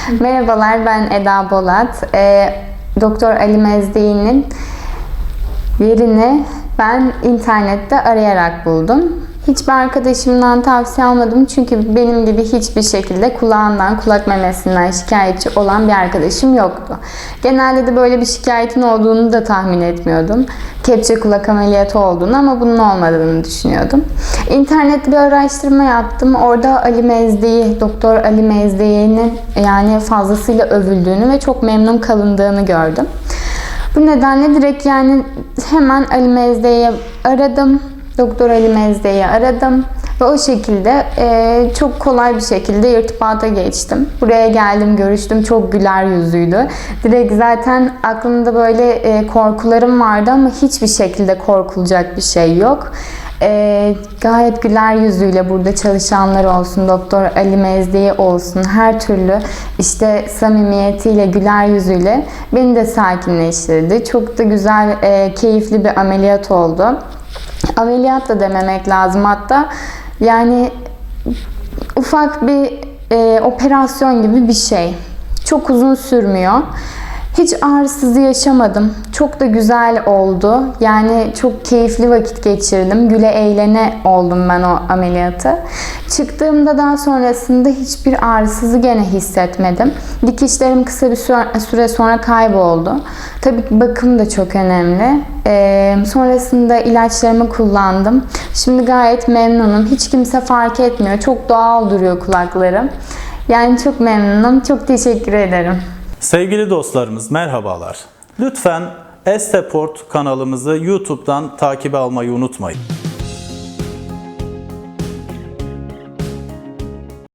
Merhabalar, ben Eda Bolat. Ee, Doktor Ali Mezdi'nin yerini ben internette arayarak buldum. Hiçbir arkadaşımdan tavsiye almadım çünkü benim gibi hiçbir şekilde kulağından, kulak memesinden şikayetçi olan bir arkadaşım yoktu. Genelde de böyle bir şikayetin olduğunu da tahmin etmiyordum. Kepçe kulak ameliyatı olduğunu ama bunun olmadığını düşünüyordum. İnternette bir araştırma yaptım. Orada Ali Mezdi'yi, Doktor Ali Mezdi'nin yani fazlasıyla övüldüğünü ve çok memnun kalındığını gördüm. Bu nedenle direkt yani hemen Ali Mezde'yi aradım. Doktor Ali Mezde'yi aradım. Ve o şekilde e, çok kolay bir şekilde irtibata geçtim. Buraya geldim, görüştüm. Çok güler yüzlüydü. Direkt zaten aklımda böyle e, korkularım vardı ama hiçbir şekilde korkulacak bir şey yok. E, gayet güler yüzüyle burada çalışanlar olsun, Doktor Ali Mezdi olsun, her türlü işte samimiyetiyle, güler yüzüyle beni de sakinleştirdi. Çok da güzel, e, keyifli bir ameliyat oldu. Ameliyat da dememek lazım hatta. Yani ufak bir e, operasyon gibi bir şey. Çok uzun sürmüyor. Hiç ağrısız yaşamadım. Çok da güzel oldu. Yani çok keyifli vakit geçirdim. Güle eğlene oldum ben o ameliyatı. Çıktığımda daha sonrasında hiçbir ağrısızı gene hissetmedim. Dikişlerim kısa bir süre, sonra kayboldu. Tabii bakım da çok önemli. Ee, sonrasında ilaçlarımı kullandım. Şimdi gayet memnunum. Hiç kimse fark etmiyor. Çok doğal duruyor kulaklarım. Yani çok memnunum. Çok teşekkür ederim. Sevgili dostlarımız merhabalar. Lütfen Esteport kanalımızı YouTube'dan takip almayı unutmayın.